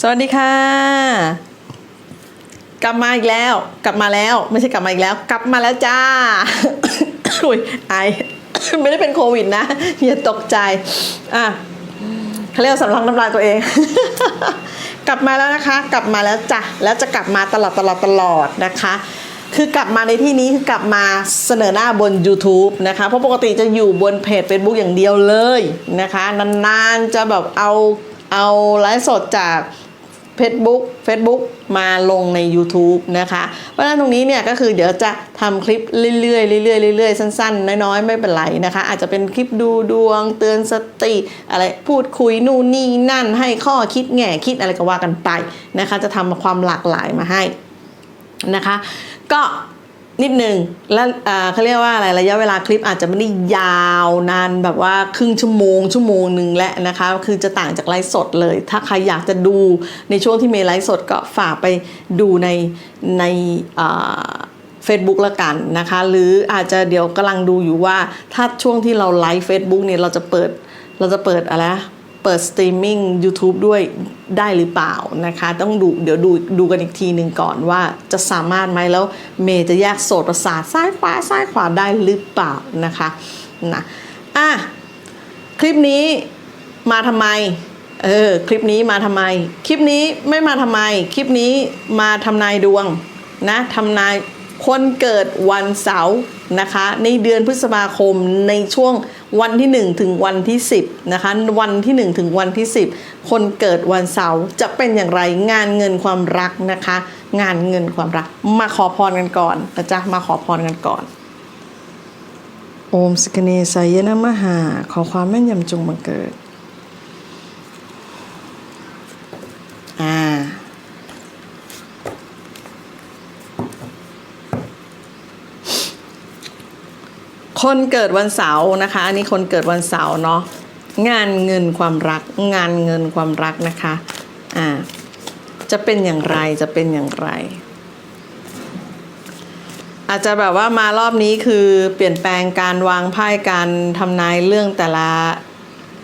สวัสดีค่ะ กลับมาอีกแล้ว กลับมาแล้ว ไม่ใช่กลับมาอีกแล้ว กลับมาแล้วจ้าอุ้ยไอไม่ได้เป็นโควิดนะอย่าตกใจอะเขาเรียกสำลักน้ำลายตัวเอง กลับมาแล้วนะคะ กลับมาแล้วจ้ะแล้วจะกลับมาตลอดตลอดตลอดนะคะคือกลับมาในที่นี้คือกลับมาเสนอหน้าบน YouTube นะคะ เพราะปกติจะอยู่บนเพจ Facebook อย่างเดียวเลยนะคะ นานๆจะแบบเอาเอาไลฟ์สดจาก Facebook Facebook มาลงใน YouTube นะคะ เพราะฉะนั้นตรงนี้เนี่ยก็คือเดี๋ยวจะทำคลิปเรื่อยๆเรื่อยๆเรื่อยๆสั้นๆ น้อยๆ ไม่เป็นไรนะคะ อาจจะเป็นคลิปดูดวง เตือนสติอะไรพูดคุยนู่นนี่นั่น ให้ข้อคิดแง่คิดอะไรก็ว่ากันไปนะคะ จะทำความหลากหลายมาให้นะคะ ก็ นิดหนึ่งแล้วเขาเรียกว่าอะไรระยะเวลาคลิปอาจจะไม่ได้ยาวนานแบบว่าครึ่งชั่วโมง ชั่วโมงหนึ่งและนะคะ คือจะต่างจากไลฟ์สดเลย ถ้าใครอยากจะดูในช่วงที่เมย์ไลฟ์สดก็ฝากไปดูในในอ่า Facebook ละกันนะคะ หรืออาจจะเดี๋ยวกำลังดูอยู่ว่าถ้าช่วงที่เราไลฟ์ Facebook เนี่ยเราจะเปิดเราจะเปิดอะไร เปิดสตรีมมิ่ง YouTube ด้วยได้หรือเปล่านะคะ ต้องดูเดี๋ยวดูดูกันอีกทีหนึ่งก่อนว่าจะสามารถไหมแล้วเมย์จะแยกโสดประสาทซ้ายขวาซ้ายขวาได้หรือเปล่านะคะนะอะคลิปนี้มาทำไมเออคลิปนี้มาทำไม คลิปนี้ไม่มาทำไม คลิปนี้มาทำนายดวงนะทำนาย คนเกิดวันเสาร์นะคะ ในเดือนพฤษภาคมในช่วงวันที่ 1 ถึงวันที่ 10นะคะวันที่ 1 ถึงวันที่ 10 คนเกิดวันเสาร์จะเป็นอย่างไรงานเงินความรักนะคะ งานเงินความรัก มาขอพรกันก่อนนะจ๊ะมาขอพรกันก่อน โอมสกเนสายนะมหา ขอความแม่นยำจงบังเกิด คนเกิดวันเสาร์นะคะ อันนี้คนเกิดวันเสาร์เนาะงานเงินความรัก งานเงินความรักนะคะอ่าจะเป็นอย่างไรจะเป็นอย่างไร อาจจะแบบว่ามารอบนี้คือเปลี่ยนแปลงการวางไพ่การทำนายเรื่องแต่ละ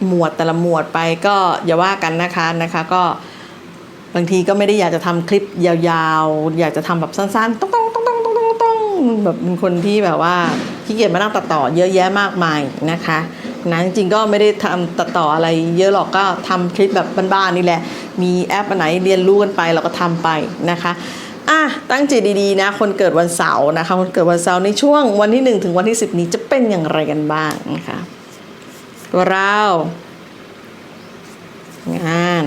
หมวดแต่ละหมวดไปก็อย่าว่ากันนะคะนะคะก็บางทีก็ไม่ได้อยากจะทำคลิปยาวๆ อยากจะทำแบบสั้นๆต้องต้องต้องต้องต้องต้องต้องแบบเป็นคนที่แบบว่า ขี้เกียจมานั่งตัดต่อเยอะแยะมากมายนะคะนะจริงๆก็ไม่ได้ทำตัดต่ออะไรเยอะหรอกก็ทำคลิปแบบบ้านๆนี่แหละ มีแอปอันไหนเรียนรู้กันไปเราก็ทำไปนะคะอะตั้งจิตดีๆนะ คนเกิดวันเสาร์นะคะ คนเกิดวันเสาร์ในช่วงวันที่ 1 ถึงวันที่ 10 นี้จะเป็นอย่างไรกันบ้างนะคะตัวเรางาน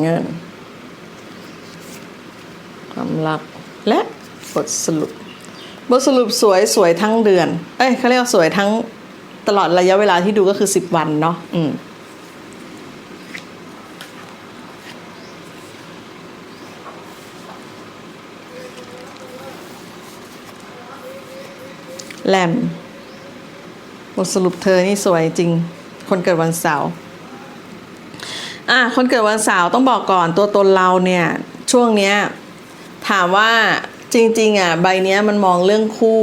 เงินความรักและบทสรุป บทสรุปสวยสวยทั้งเดือน เอ้ยเขาเรียกว่าสวยทั้งตลอดระยะเวลาที่ดูก็คือ10วันเนาะอืมแหลมบทสรุปเธอนี่สวยจริง คนเกิดวันเสาร์อะคนเกิดวันเสาร์ต้องบอกก่อนตัวตนเราเนี่ย ช่วงเนี้ย ถามว่า จริงๆอะใบเนี้ยมันมองเรื่องคู่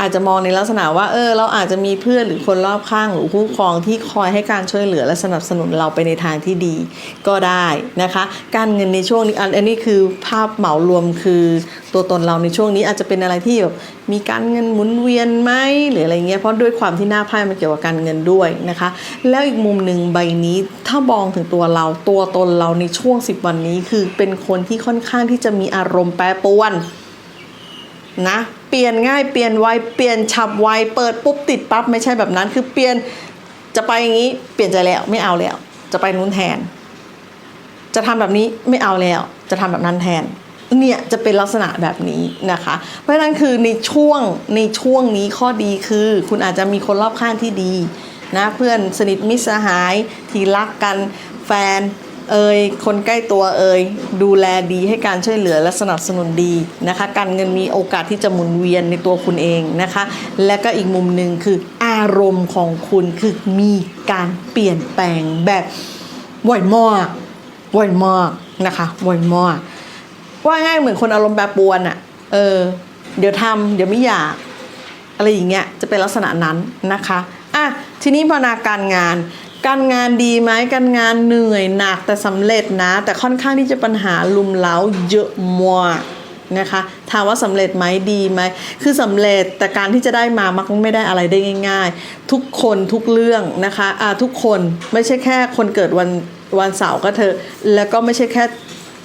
อาจจะมองในลักษณะว่า เออ เราอาจจะมีเพื่อนหรือคนรอบข้างหรือคู่ครองที่คอยให้การช่วยเหลือและสนับสนุนเราไปในทางที่ดีก็ได้นะคะ การเงินในช่วงนี้อันนนี้คือภาพเหมารวมคือตัวตนเราในช่วงนี้อาจจะเป็นอะไรที่แบบมีการเงินหมุนเวียนไหมหรืออะไรเงี้ยเพราะด้วยความที่หน้าไพ่มันเกี่ยวกับการเงินด้วยนะคะ แล้วอีกมุมหนึ่งใบนี้ถ้ามองถึงตัวเราตัวตนเราในช่วง 10 วันนี้คือเป็นคนที่ค่อนข้างที่จะมีอารมณ์แปรปรวน นะเปลี่ยนง่ายเปลี่ยนไวเปลี่ยนฉับไวเปิดปุ๊บติดปั๊บไม่ใช่แบบนั้นคือเปลี่ยนจะไปอย่างนี้เปลี่ยนใจแล้วไม่เอาแล้ว จะไปนู้นแทน จะทำแบบนี้ไม่เอาแล้ว จะทำแบบนั้นแทนเนี่ยจะเป็นลักษณะแบบนี้นะคะ เพราะฉะนั้นคือในช่วงในช่วงนี้ข้อดีคือ คุณอาจจะมีคนรอบข้างที่ดีนะเพื่อนสนิทมิตรสหายที่รักกันแฟน เอ่ยคนใกล้ตัวเอ่ยดูแลดีให้การช่วยเหลือและสนับสนุนดีนะคะ การเงินมีโอกาสที่จะหมุนเวียนในตัวคุณเองนะคะ และก็อีกมุมหนึ่งคืออารมณ์ของคุณคือมีการเปลี่ยนแปลงแบบไวมากไวมากนะคะไวมากว่าง่ายเหมือนคนอารมณ์แปรปวนอะ่ะเออเดี๋ยวทำเดี๋ยวไม่อยากอะไรอย่างเงี้ยจะเป็นลักษณะนั้นนะคะอะทีนี้พนาการงาน การงานดีไหมการงานเหนื่อยหนักแต่สำเร็จนะ แต่ค่อนข้างที่จะปัญหาลุมเล้าเยอะมากนะคะถามว่าสำเร็จไหมดีไหมคือสำเร็จแต่การที่จะได้มามักไม่ได้อะไรได้ง่าย ๆ ทุกคนทุกเรื่องนะคะอ่าทุกคนไม่ใช่แค่คนเกิดวันวันเสาร์ก็เถอะแล้วก็ไม่ใช่แค่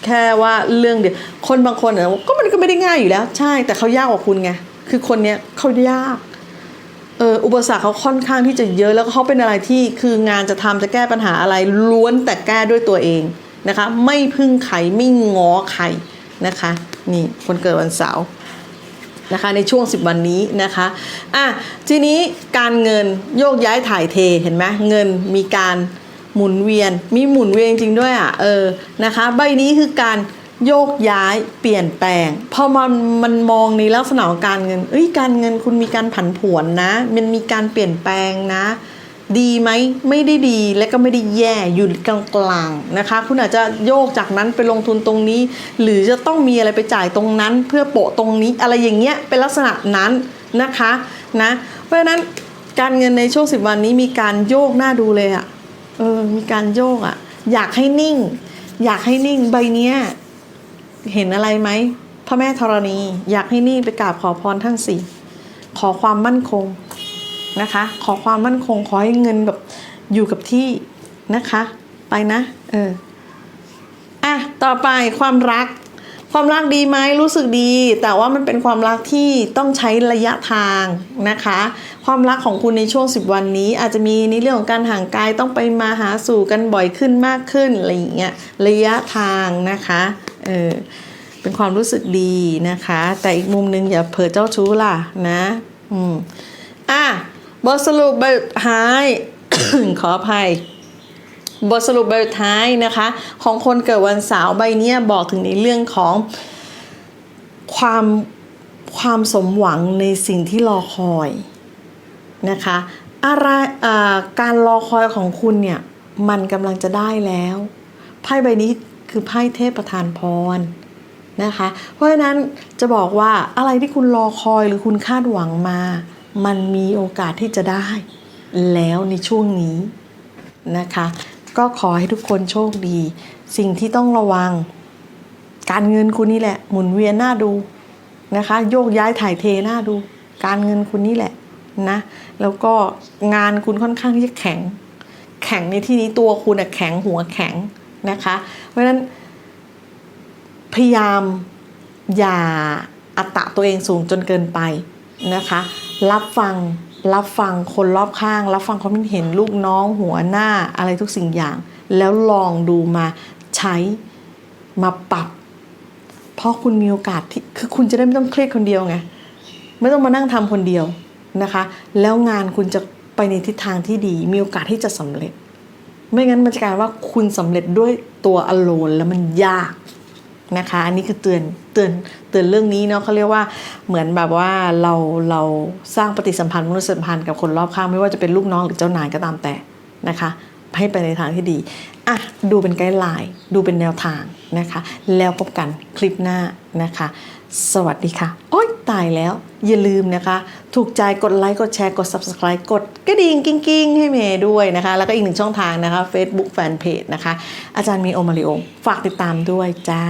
แค่ว่าเรื่องเดียวคนบางคนก็มันก็ไม่ได้ง่ายอยู่แล้ว ใช่แต่เขายากกว่าคุณไงคือคนเนี้ยเขายาก อุปสรรคเขาค่อนข้างที่จะเยอะแล้วเขาเป็นอะไรที่คืองานจะทำจะแก้ปัญหาอะไรล้วนแต่แก้ด้วยตัวเองนะคะ ไม่พึ่งใครไม่ง้อใครนะคะ นี่คนเกิดวันเสาร์นะคะในช่วง 10 วันนี้นะคะอะทีนี้การเงินโยกย้ายถ่ายเทเห็นไหมเงินมีการหมุนเวียนมีหมุนเวียนจริงด้วยอะเออนะคะ ใบนี้คือการ โยกย้ายเปลี่ยนแปลงพอมันมันมองในลักษณะของการเงิน เอ้ยการเงินคุณมีการผันผวนนะ มันมีการเปลี่ยนแปลงนะ ดีไหมไม่ได้ดีและก็ไม่ได้แย่อยู่กลางๆนะคะ คุณอาจจะโยกจากนั้นไปลงทุนตรงนี้ หรือจะต้องมีอะไรไปจ่ายตรงนั้น เพื่อโปะตรงนี้อะไรอย่างเงี้ยเป็นลักษณะนั้นนะคะนะ เพราะฉะนั้นการเงินในช่วงสิบวันนี้มีการโยกหน้าดูเลยอะ่ะเออมีการโยกอะ่ะอยากให้นิ่ง อยากให้นิ่งใบเนี้ย เห็นอะไรไหมพระแม่ธรณี อยากให้นิ่ไปกราบขอพรท่านสิขอความมั่นคงนะคะ ขอความมั่นคงขอให้เงินแบบอยู่กับที่นะคะ ไปนะ เอออะต่อไปความรัก ความรักดีไหมรู้สึกดี แต่ว่ามันเป็นความรักที่ต้องใช้ระยะทางนะคะ ความรักของคุณในช่วง 10 วันนี้ อาจจะมีในเรื่องของการห่างไกลต้องไปมาหาสู่กันบ่อยขึ้นมากขึ้นอะไรอย่างเงี้ยระยะทางนะคะ เออเป็นความรู้สึกดีนะคะ แต่อีกมุมนึงอย่าเผลอเจ้าชู้ล่ะนะ อืมอะบทสรุปแบบท้ายขออภัย บทสรุปแบบท้ายนะคะ ของคนเกิดวันเสาร์ใบเนี้ยบอกถึงในเรื่องของความความสมหวังในสิ่งที่รอคอยนะคะอะไรการรอคอยของคุณเนี่ย มันกำลังจะได้แล้วไพ่ใบนี้ คือไพ่เทพประธานพรนะคะ เพราะฉะนั้นจะบอกว่าอะไรที่คุณรอคอยหรือคุณคาดหวังมา มันมีโอกาสที่จะได้ แล้วในช่วงนี้นะคะ ก็ขอให้ทุกคนโชคดี สิ่งที่ต้องระวัง การเงินคุณนี่แหละ หมุนเวียนหน้าดูนะคะ โยกย้ายถ่ายเทหน้าดู การเงินคุณนี่แหละนะ แล้วก็งานคุณค่อนข้างที่จะแข็ง แข็งในที่นี้ตัวคุณอะแข็งหัวแข็ง นะคะ เพราะฉะนั้นพยายามอย่าอัตตะตัวเองสูงจนเกินไปนะคะ รับฟังรับฟังคนรอบข้าง รับฟังความคิดเห็นลูกน้องหัวหน้าอะไรทุกสิ่งอย่าง แล้วลองดูมาใช้มาปรับ เพราะคุณมีโอกาสที่คือคุณจะได้ไม่ต้องเครียดคนเดียวไงไม่ต้องมานั่งทำคนเดียวนะคะ แล้วงานคุณจะไปในทิศทางที่ดี มีโอกาสที่จะสำเร็จ ไม่งั้นมันจะกลายว่าคุณสำเร็จด้วยตัวอโลนแล้วมันยากนะคะ อันนี้คือเตือนเตือนเตือนเรื่องนี้เนาะเขาเรียกว่าเหมือนแบบว่าเราเราสร้างปฏิสัมพันธ์มนุษยสัมพันธ์กับคนรอบข้างไม่ว่าจะเป็นลูกน้องหรือเจ้านายก็ตามแต่นะคะ ให้ไปในทางที่ดีอะดูเป็นไกด์ไลน์ดูเป็นแนวทางนะคะ แล้วพบกันคลิปหน้านะคะ สวัสดีค่ะ โอ๊ยตายแล้ว อย่าลืมนะคะ ถูกใจกดไลค์กดแชร์กด subscribe กดกระดิ่งกิ้งกิ้งๆให้เมย์ด้วยนะคะ แล้วก็อีกหนึ่งช่องทางนะคะ Facebook Fanpage นะคะ อาจารย์มีโอมาริโอ ฝากติดตามด้วยจ้า